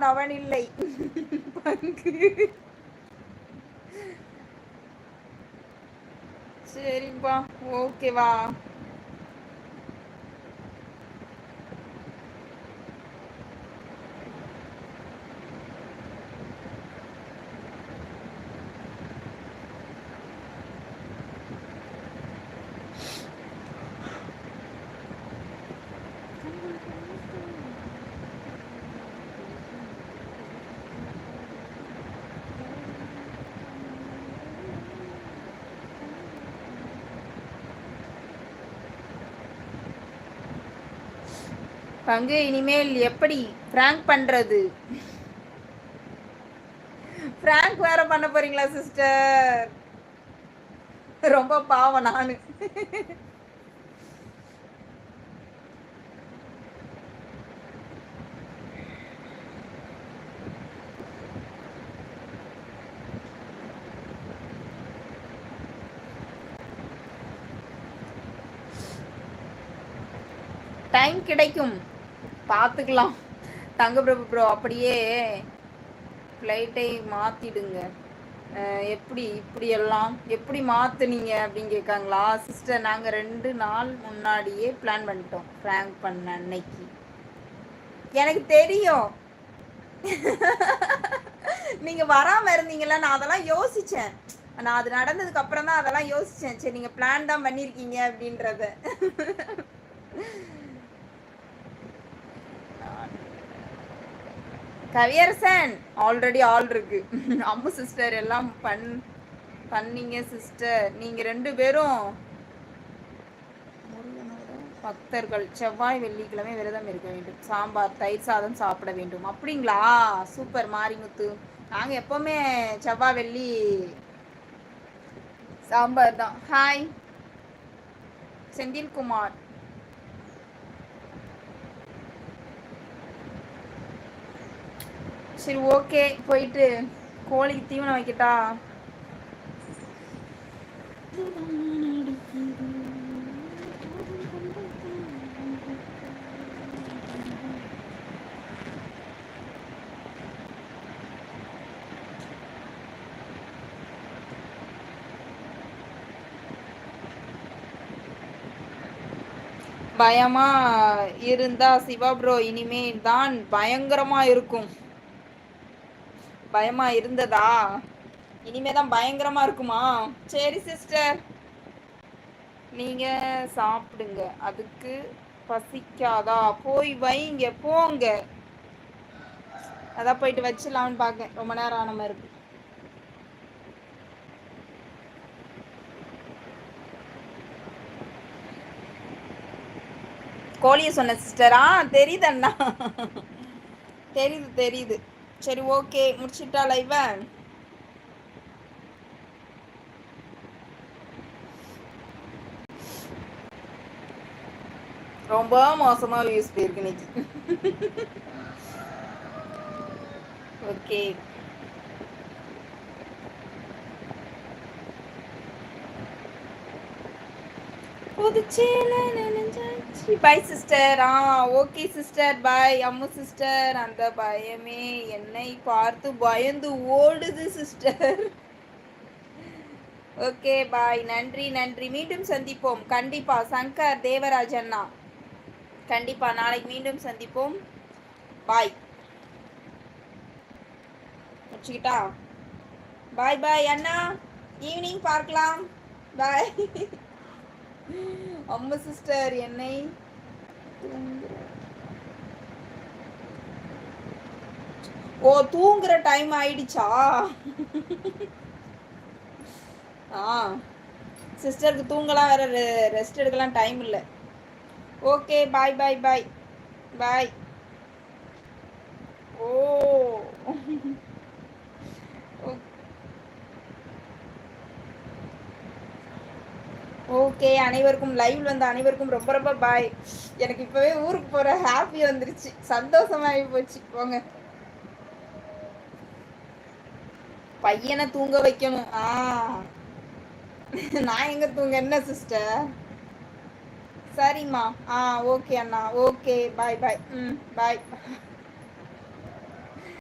அவன் இல்லை பங்கு. சரிப்பா ஓகேவா. பங்கு இனிமேல் எப்படி பிராங்க் பண்றது? பிராங்க் வேற பண்ண போறீங்களா சிஸ்டர் ரொம்ப பாவம் நானு. டைம் கிடைக்கும். பார்த்துக்கலாம். தங்க பிரபு ப்ரோ அப்படியே ஃப்ளைட்டை மாற்றிடுங்க எப்படி இப்படி எல்லாம் எப்படி மாற்றுனீங்க அப்படின்னு கேட்காங்களா? சிஸ்டர் நாங்கள் ரெண்டு நாள் முன்னாடியே பிளான் பண்ணிட்டோம். ஃப்ராங்க் பண்ண அன்னைக்கு. எனக்கு தெரியும். நீங்கள் வராமல் இருந்தீங்களா நான் அதெல்லாம் யோசித்தேன் நான் அது நடந்ததுக்கு அப்புறம் தான் அதெல்லாம் யோசித்தேன் சரி நீங்கள் பிளான் தான் பண்ணியிருக்கீங்க அப்படின்றத. கவியரசன் ஆல்ரெடி ஆல் இருக்கு. அம்மு சிஸ்டர் எல்லாம் பண் பண்ணீங்க சிஸ்டர் நீங்க ரெண்டு பேரும் பக்தர்கள். செவ்வாய் வெள்ளிக்கிழமை விரதம் இருக்க வேண்டும். சாம்பார் தயிர் சாதம் சாப்பிட வேண்டும். அப்படிங்களா? சூப்பர். மாரிமுத்து நாங்க எப்பவுமே செவ்வாய் வெள்ளி சாம்பார் தான். ஹாய் செந்தில்குமார். சரி ஓகே. போயிட்டு கோழிக்கு தீவனம் வைக்கட்டா? பயமா இருந்தா சிவா ப்ரோ இனிமேல் தான் பயங்கரமா இருக்கும். பயமா இருந்ததா? இனிமே தான் பயங்கரமா இருக்குமா? சரி சிஸ்டர் நீங்க சாப்பிடுங்க. அதுக்கு பசிக்காதா? போய் வைங்க போங்க. அதான் போயிட்டு வச்சிடலாம்னு பாக்கேன் ரொம்ப நேரம் ஆன மாதிரி இருக்கு. கோழியை சொன்ன சிஸ்டரா தெரியுது அண்ணா. தெரியுது தெரியுது. சரி ஓகே. முடிச்சுட்டா லைவ ரொம்ப மோசமா வியூஸ் போயிருக்கு இன்னைக்கு. ஓகே. புதுச்சேல நினைஞ்சா பை சிஸ்டர் ஆ okay sister bye Ammu sister அந்த பயமே என்னை பார்த்து பயந்து ஓடுது சிஸ்டர் ஓகே பாய் நன்றி நன்றி. மீண்டும் சந்திப்போம். கண்டிப்பா சங்கர் தேவராஜ் அண்ணா. கண்டிப்பா நாளைக்கு மீண்டும் சந்திப்போம். பாய் வச்சுக்கிட்டா பாய் பாய் அண்ணா. ஈவினிங் பார்க்கலாம். பாய் அம்மா சிஸ்டர் என்னை ஓ தூங்குற டைம் ஆயிடுச்சா? ஆ சிஸ்டருக்கு தூங்கலாம் வேற ரெஸ்ட் எடுக்கலாம் டைம் இல்லை. Okay bye bye bye bye ஓ. ஓகே அனைவருக்கும் லைவ் வந்த அனைவருக்கும் ரொம்ப ரொம்ப பாய் எனக்கு இப்பவே ஊருக்கு போற ஹாப்பி வந்துருச்சு. சந்தோஷமாகி போச்சு. போங்க. பையனை தூங்க வைக்கணும். ஆ. நான் எங்க தூங்க என்ன சிஸ்டர் சரிம்மா. ஆ ஓகே அண்ணா. ஓகே பாய் பாய் ம் பாய்